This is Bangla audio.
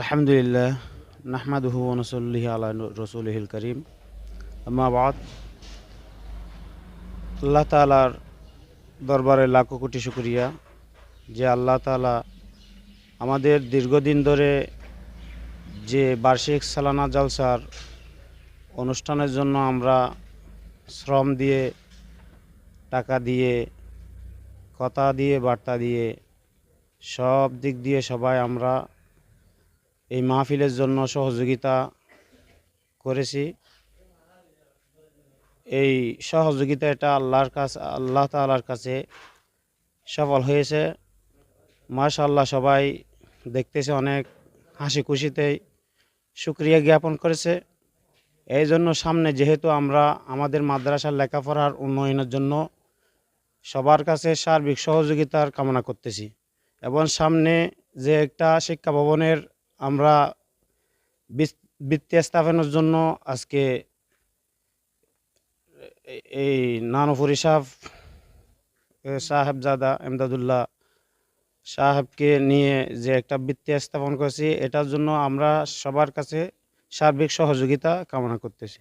আলহামদুলিল্লাহ, নাহমাদুহু নসল্লিহ আলা রসুলহিল করিম। আমাবাদ আল্লাহ তালার দরবারে লাখো কোটি শুক্রিয়া যে আল্লাহ তালা আমাদের দীর্ঘদিন ধরে যে বার্ষিক সালানা জালসার অনুষ্ঠানের জন্য আমরা শ্রম দিয়ে, টাকা দিয়ে, কথা দিয়ে, বার্তা দিয়ে সব দিক দিয়ে সবাই আমরা এই মাহফিলের জন্য সহযোগিতা করেছি। এই সহযোগিতা এটা আল্লাহর কাছে, আল্লাহ তালার কাছে সফল হয়েছে। মাশাল্লাহ সবাই দেখতেছে অনেক হাসি খুশিতেই সুক্রিয়া জ্ঞাপন করেছে। এই জন্য সামনে যেহেতু আমরা আমাদের মাদ্রাসার লেখাপড়ার উন্নয়নের জন্য সবার কাছে সার্বিক সহযোগিতার কামনা করতেছি এবং সামনে যে একটা শিক্ষা ভবনের আমরা বৃত্তি স্থাপনের জন্য আজকে এই নানপুরি সাহেব সাহেবজাদা এমদাদুল্লাহ সাহেবকে নিয়ে যে একটা বৃত্তি স্থাপন করেছি, এটার জন্য আমরা সবার কাছে সার্বিক সহযোগিতা কামনা করতেছি।